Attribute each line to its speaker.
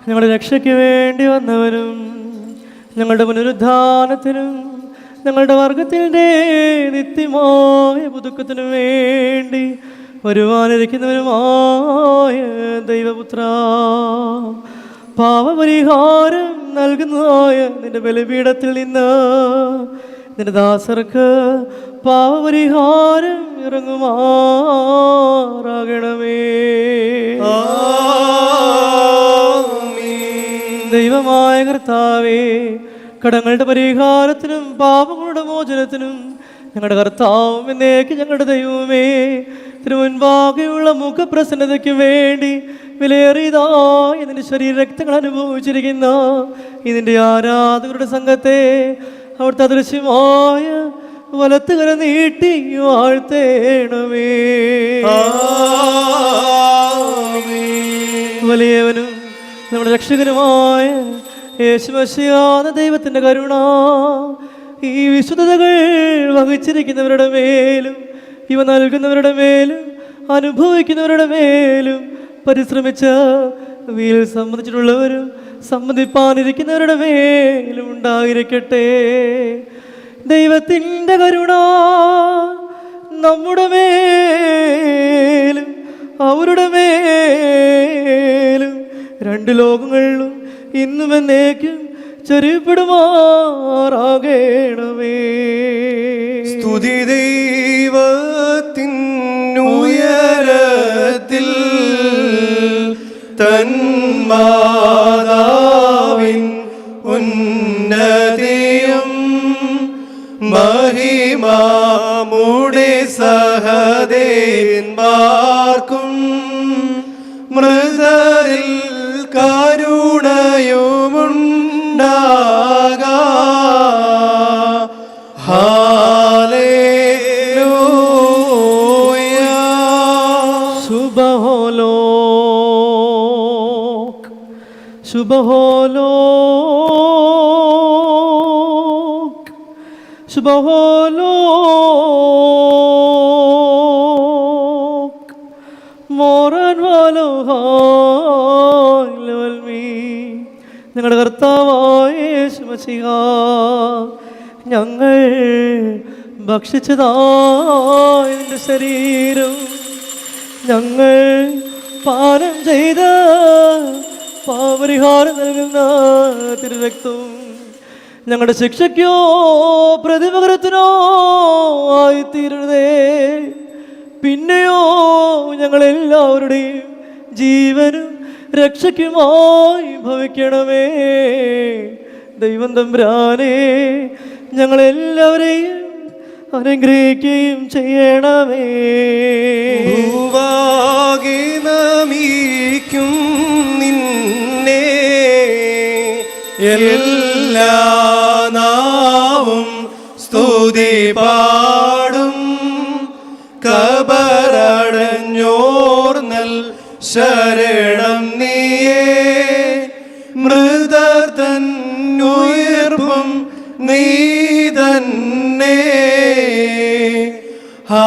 Speaker 1: ഞങ്ങളുടെ രക്ഷയ്ക്ക് വേണ്ടി വന്നവനും ഞങ്ങളുടെ പുനരുദ്ധാനത്തിനും ഞങ്ങളുടെ വർഗത്തിന്റെ നിത്യമായ പുതുക്കത്തിനും വേണ്ടി വരുവാനിരിക്കുന്നവരുമായ ദൈവപുത്ര പാവപരിഹാരം നൽകുന്നതായ നിന്റെ ബലിപീഠത്തിൽ നിന്ന് നിന്റെ ദാസർക്ക് പാവപരിഹാരം ഇറങ്ങുമാറാകണമേ. ദൈവമായ കർത്താവേ കടങ്ങളുടെ പരിഹാരത്തിനും പാപങ്ങളുടെ മോചനത്തിനും ഞങ്ങളുടെ കർത്താവും എന്നേക്ക് ഞങ്ങളുടെ ദൈവമേ തിരുമുൻപാകെയുള്ള മുഖപ്രസന്നതയ്ക്ക് വേണ്ടി വിലയേറിയതായ ശരീര രക്തങ്ങൾ അനുഭവിച്ചിരിക്കുന്ന ഇതിന്റെ ആരാധകരുടെ സംഘത്തെ അവിടുത്തെ അദൃശ്യമായ വലത്തുകര നീട്ടി വാഴ്ത്തേണമേ. വലിയവനും നമ്മുടെ രക്ഷകനുമായ ദൈവത്തിന്റെ കരുണ ഈ വിശുദ്ധതകൾ വഹിച്ചിരിക്കുന്നവരുടെ മേലും ഇവ നൽകുന്നവരുടെ മേലും അനുഭവിക്കുന്നവരുടെ മേലും പരിശ്രമിച്ച് വീൽ സംബന്ധിച്ചിട്ടുള്ളവരും സംബന്ധിപ്പാനിരിക്കുന്നവരുടെ മേലും ഉണ്ടായിരിക്കട്ടെ. ദൈവത്തിന്റെ കരുണ നമ്മുടെ മേലും അവരുടെ മേലും രണ്ട് ലോകങ്ങളിലും ഇന്നും എന്നേക്കും ചെറിയപ്പെടുമാറാകേണമേ.
Speaker 2: സ്തുതി ദൈവത്തിനുയരത്തിൽ തന്മാതാവിൻ ഉന്നതിയും മഹിമാമുടെ സഹദേന്മാർക്കും
Speaker 1: ശുഭഹോലോക് ശുഭഹോലോക് മോറൻ വാലോഹാൽമീ ഞങ്ങളുടെ കർത്താവായ യേശുമസിഹ ഞങ്ങൾ ഭക്ഷിച്ചതായ ശരീരം. ഞങ്ങൾ പാനം ചെയ്ത പാപരിഹാരം നൽകുന്ന തിരുരക്തം ഞങ്ങളുടെ ശിക്ഷയ്ക്കോ പ്രതിപകരത്തിനോ ആയിത്തീരുന്നതേ പിന്നെയോ ഞങ്ങളെല്ലാവരുടെയും ജീവനും രക്ഷയ്ക്കുമായി ഭവിക്കണമേ. ദൈവം തമ്പ്രാനേ ഞങ്ങളെല്ലാവരെയും അനുഗ്രഹിക്കുകയും ചെയ്യണമേ.
Speaker 2: എല്ലാ നാവും സ്തുതി പാടും. കബറടഞ്ഞോർന്നൽ ശരണം നീയേ. മൃദ തന്നുയർപ്പും നീ തന്നെ. ആ